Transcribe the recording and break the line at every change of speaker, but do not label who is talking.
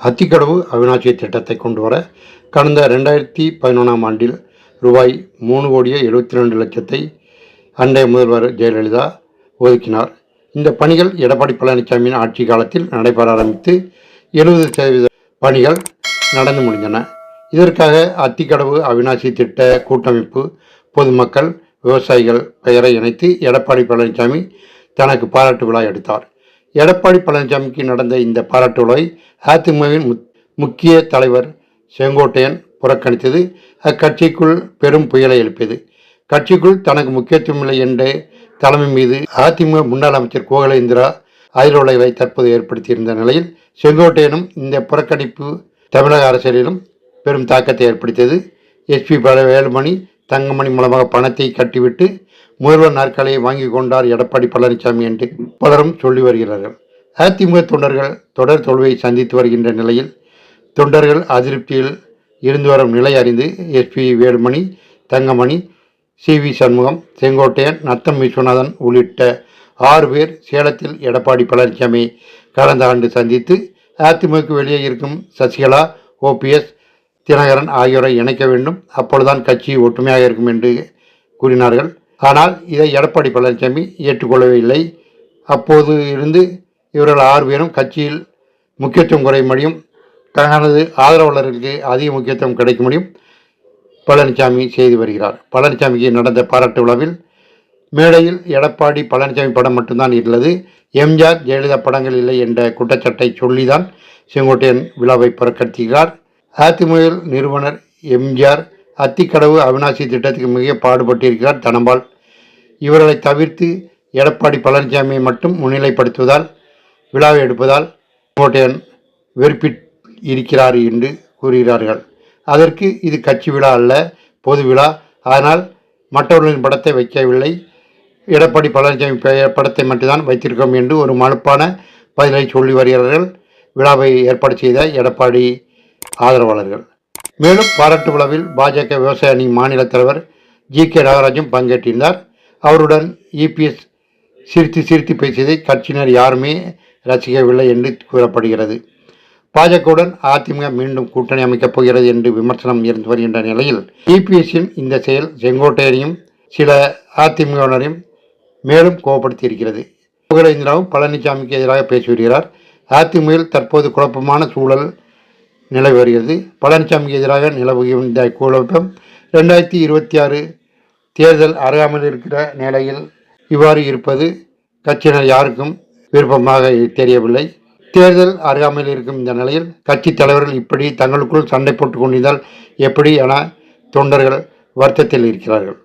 அத்திக்கடவு அவிநாசி திட்டத்தை கொண்டு வர கடந்த ரெண்டாயிரத்தி பதினொன்றாம் ஆண்டில் ரூபாய் மூணு கோடியே எழுபத்தி ரெண்டு லட்சத்தை அன்றைய முதல்வர் ஜெயலலிதா ஒதுக்கினார். இந்த பணிகள் எடப்பாடி பழனிசாமியின் ஆட்சி காலத்தில் நடைபெற ஆரம்பித்து எழுபது சதவீத பணிகள் நடந்து முடிந்தன. இதற்காக அத்திக்கடவு அவிநாசி திட்ட கூட்டமைப்பு பொதுமக்கள் விவசாயிகள் பெயரை இணைத்து எடப்பாடி பழனிசாமி தனக்கு பாராட்டு விழா எடுத்தார். எடப்பாடி பழனிசாமிக்கு நடந்த இந்த பாராட்டு விழாவை அதிமுகவின் முத்- முக்கிய தலைவர் செங்கோட்டையன் புறக்கணித்தது. அக்கட்சிக்குள் பெரும் புயலை எழுப்பியது. கட்சிக்குள் தனக்கு முக்கியத்துவம் இல்லை என்ற தலைமை மீது அதிமுக முன்னாள் அமைச்சர் கோகலேந்திரா அதிர்வலைகளை தற்போது ஏற்படுத்தியிருந்த நிலையில் செங்கோட்டையனும் இந்த புறக்கணிப்பு தமிழக அரசியலிலும் பெரும் தாக்கத்தை ஏற்படுத்தியது. எஸ்பி வேலுமணி தங்கமணி மூலமாக பணத்தை கட்டிவிட்டு முதல்வர் நாற்காலியை வாங்கி கொண்டார் எடப்பாடி பழனிசாமி என்று பலரும் சொல்லி வருகிறார்கள். அதிமுக தொண்டர்கள் தொடர் தோல்வியை சந்தித்து வருகின்ற நிலையில் தொண்டர்கள் அதிருப்தியில் இருந்து வரும் நிலை அறிந்து S P Velumani Thangamani C V Shanmugam Sengottaiyan Natham Viswanathan உள்ளிட்ட ஆறு பேர் சேலத்தில் எடப்பாடி பழனிசாமி கடந்த ஆண்டு சந்தித்து அதிமுக வெளியே இருக்கும் சசிகலா ஓபிஎஸ் தினகரன் ஆகியோரை இணைக்க வேண்டும். அப்பொழுதுதான் கட்சி ஒற்றுமையாக இருக்கும் என்று கூறினார்கள். ஆனால் இதை எடப்பாடி பழனிசாமி ஏற்றுக்கொள்ளவே இல்லை. அப்போது இருந்து இவர்கள் ஆறு பேரும் கட்சியில் முக்கியத்துவம் குறைய முடியும். தனது ஆதரவாளர்களுக்கு அதிக முக்கியத்துவம் கிடைக்க முடியும். பழனிசாமி செய்து வருகிறார். பழனிசாமிக்கு நடந்த பாராட்டு விழாவில் மேடையில் எடப்பாடி பழனிசாமி படம் மட்டும்தான் இருந்தது. எம்ஜிஆர் ஜெயலலிதா படங்கள் இல்லை என்ற குற்றச்சாட்டை சொல்லிதான் செங்கோட்டையன் விழாவை புறக்கணிக்கிறார். அதிமுக நிறுவனர் எம்ஜிஆர் அத்திக்கடவு அவினாசி திட்டத்துக்கு மிக பாடுபட்டிருக்கிறார் தனபால். இவர்களை தவிர்த்து எடப்பாடி பழனிசாமியை மட்டும் முன்னிலைப்படுத்துவதால் விழாவை எடுப்பதால் செங்கோட்டையன் வெறுப்பிட் இருக்கிறார் என்று கூறுகிறார்கள். அதற்கு இது கட்சி விழா அல்ல பொது விழா. ஆனால் மற்றவர்களின் படத்தை வைக்கவில்லை. எடப்பாடி பழனிசாமி பெயர் படத்தை மட்டும்தான் வைத்திருக்கோம் என்று ஒரு மலுப்பான பதிலை சொல்லி வருகிறார்கள். விழாவை ஏற்பாடு செய்த எடப்பாடி ஆதரவாளர்கள். மேலும் பாராட்டு விழாவில் பாஜக விவசாய அணி மாநில தலைவர் ஜி கே நாகராஜும் பங்கேற்றிருந்தார். அவருடன் இபிஎஸ் சிரித்து சிரித்து பேசியதை கட்சியினர் யாருமே ரசிக்கவில்லை என்று கூறப்படுகிறது. பாஜகவுடன் அதிமுக மீண்டும் கூட்டணி அமைக்கப் போகிறது என்று விமர்சனம் இருந்து வருகின்ற நிலையில் இபிஎஸ்ஸின் இந்த செயல் செங்கோட்டையரையும் சில அதிமுகவினரையும் மேலும் கோபப்படுத்தி இருக்கிறது புகழேந்திராவும் பழனிசாமிக்கு எதிராக பேசி வருகிறார் அதிமுகவில் தற்போது குழப்பமான சூழல் நிலவி வருகிறது. பழனிசாமிக்கு எதிராக நிலவுகிற இந்த குழப்பம் ரெண்டாயிரத்தி இருபத்தி ஆறு தேர்தல் அருகாமல் இருக்கிற நிலையில் இவ்வாறு இருப்பது கட்சியினர் யாருக்கும் விருப்பமாக தெரியவில்லை. தேர்தல் அருகாமையில் இருக்கும் இந்த நிலையில் கட்சி தலைவர்கள் இப்படி தங்களுக்குள் சண்டை போட்டுக் கொண்டிருந்தால் எப்படி என தொண்டர்கள் வருத்தத்தில் இருக்கிறார்கள்.